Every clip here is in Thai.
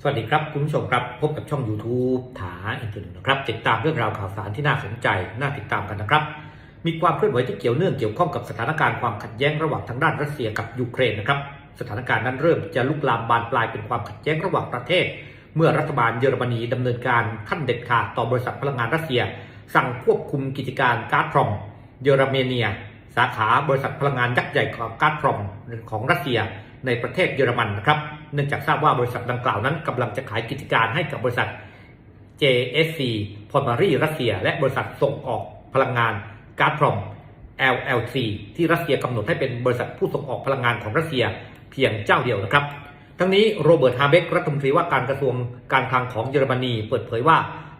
สวัสดีครับคุณผู้ชมครับพบกับช่อง YouTube ถาอินเทอร์เน็ตนะครับติดตามเรื่องราวข่าวสารที่น่าสนใจน่าติดตามกันนะครับ มีความเคลื่อนไหวที่เกี่ยวเนื่องเกี่ยวข้องกับสถานการณ์ความขัดแย้งระหว่างทางด้านรัสเซียกับยูเครนนะครับสถานการณ์นั้นเริ่มจะลุกลามบานปลายเป็นความขัดแย้งระหว่างประเทศ เมื่อรัฐบาลเยอรมนีดำเนินการขั้นเด็ดขาดต่อบริษัทพลังงานรัสเซีย สั่งควบคุมกิจการก๊าซพรอมเยอรมเนีย สาขาบริษัทพลังงานยักษ์ใหญ่ของก๊าซพรอมของรัสเซียในประเทศเยอรมันนะครับ เนื่องจากทราบว่าบริษัทดังกล่าวนั้นกำลังจะขายกิจการให้กับบริษัท JSC p o l m a r y รัสเซีย และบริษัทส่งออกพลังงานก๊าซพรอม LLC ที่รัสเซียกำหนดให้เป็นบริษัทผู้ส่งออกพลังงานของรัสเซียเพียงเจ้าเดียวนะครับ ทั้งนี้โรเบิร์ตฮาเบกรัฐมนตรีว่าการกระทรวงการคลังของเยอรมนี เปิดเผยว่า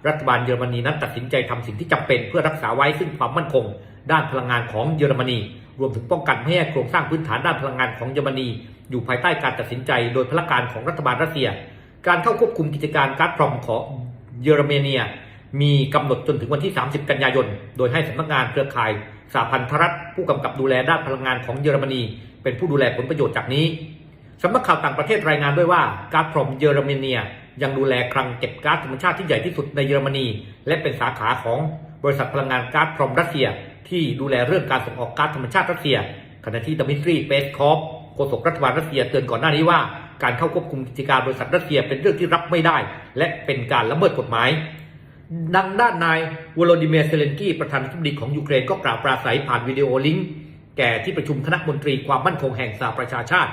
รัฐบาลเยอรมนีนั้นตัดสินใจทำสิ่งที่จำเป็นเพื่อรักษาไว้ซึ่งความมั่นคง ด้านพลังงานของเยอรมนี รวมถึงป้องกันไม่ให้โครงสร้างพื้นฐานด้านพลังงานของเยอรมนี อยู่ภายใต้การตัดสินใจโดยพลการของรัฐบาลรัสเซีย การเข้าควบคุมกิจการก๊าซพรอมของเยอรมนีมีกำหนดจนถึงวันที่ 30 กันยายน โดยให้สำนักงานเครือข่ายสหพันธรัฐผู้กำกับดูแลด้านพลังงานของเยอรมนี เป็นผู้ดูแลผลประโยชน์จากนี้สำนักข่าวต่างประเทศรายงานด้วยว่าก๊าซพรอมเยอรมนียังดูแลคลังเก็บก๊าซธรรมชาติที่ใหญ่ที่สุดในเยอรมนี และเป็นสาขาของบริษัทพลังงานก๊าซพรอมรัสเซีย ที่ดูแลเรื่องการส่งออกก๊าซธรรมชาติรัสเซีย ขณะที่ดมิทรีเปสคอฟโฆษกรัฐบาลรัสเซียเตือนก่อนหน้านี้ว่าการเข้าควบคุมกิจการบริษัทรัสเซียเป็นเรื่องที่รับไม่ได้ และเป็นการละเมิดกฎหมายดังด้านนายวโลดิเมียร์เซเลนกี้ประธานาธิบดีของยูเครนก็กล่าวปราศัยผ่านวิดีโอลิงก์แก่ที่ประชุมคณะมนตรีความมั่นคงแห่งสหประชาชาติ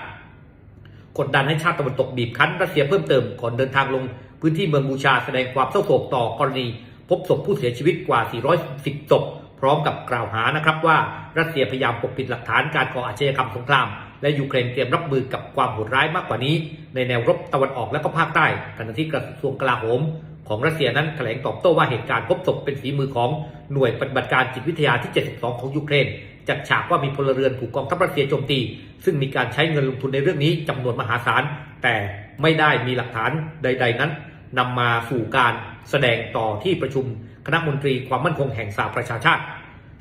กดดันให้ชาติตะวันตกบีบคั้นรัสเซียเพิ่มเติมก่อนเดินทางลง พื้นที่เมืองบูชาแสดงความเศร้าโศกต่อกรณี พบศพผู้เสียชีวิตกว่า 410 ศพ ร้อมกับกล่าวหานะครับว่ารัสเซียพยายามปกปิดหลักฐานการก่ออาชญากรรมสงคราม และยูเครนเตรียมรับมือกับความโหดร้ายมากกว่านี้ ในแนวรบตะวันออกและก็ภาคใต้ขณะที่กระทรวงกลาโหม ของรัสเซียนั้นแถลงตอบโต้ว่าเหตุการณ์พบศพเป็นฝีมือของหน่วยปฏิบัติการจิตวิทยาที่ 72 ของยูเครนจัดฉากว่ามีพลเรือนถูกกองทัพรัสเซียโจมตี ซึ่งมีการใช้เงินลงทุนในเรื่องนี้จำนวนมหาศาล แต่ไม่ได้มีหลักฐานใด ๆ นั้นนำมาสู่การแสดงต่อที่ประชุมคณะมนตรีความมั่นคงแห่งสหประชาชาติ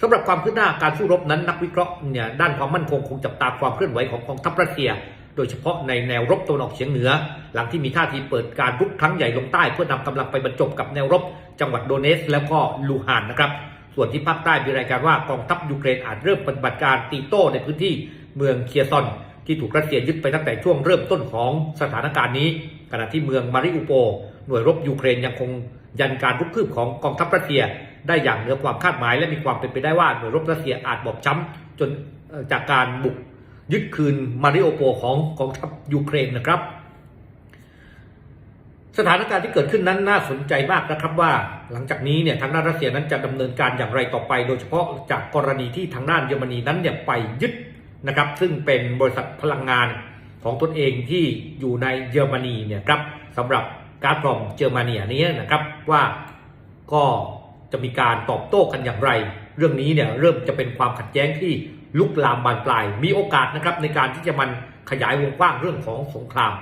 สำหรับความคืบหน้าการสู้รบนั้นนักวิเคราะห์เนี่ยด้านความมั่นคงคงจับตาความเคลื่อนไหวของกองทัพรัสเซีย โดยเฉพาะในแนวรบตะวันออกเฉียงเหนือ หลังที่มีท่าทีเปิดการรุกครั้งใหญ่ลงใต้เพื่อนำกำลังไปบรรจบกับแนวรบ จังหวัดโดเนสแล้วก็ลูฮานนะครับ ส่วนที่ภาคใต้มีรายการว่ากองทัพยูเครนอาจเริ่มปฏิบัติการตีโต้ในพื้นที่เมืองเคียซอน ที่ถูกรัสเซียยึดไปตั้งแต่ช่วงเริ่มต้นของสถานการณ์นี้ ขณะที่เมืองมาริอุโป หน่วยรบยูเครนยังคงยันการรุกคืบของกองทัพรัสเซีย ได้อย่างเหนือความคาดหมาย และมีความเป็นไปได้ว่าหน่วยรบรัสเซียอาจบอบช้ำจนจากการบุกยึดคืนมาริโอโปของกองทัพยูเครนนะครับ สถานการณ์ที่เกิดขึ้นนั้นน่าสนใจมากนะครับว่า หลังจากนี้เนี่ยทางด้านรัสเซียนั้นจะดำเนินการอย่างไรต่อไป โดยเฉพาะจากกรณีที่ทางด้านเยอรมนีนั้นเนี่ยไปยึดนะครับ ซึ่งเป็นบริษัทพลังงานของตนเองที่อยู่ในเยอรมนีเนี่ยครับสำหรับการพรอมเยอรมนีอันนี้นะครับว่าก็ จะมีการตอบโต้กันอย่างไร เรื่องนี้เนี่ยเริ่มจะเป็นความขัดแย้งที่ลุกลามบานปลาย มีโอกาสนะครับในการที่จะมันขยายวงกว้างเรื่องของสงคราม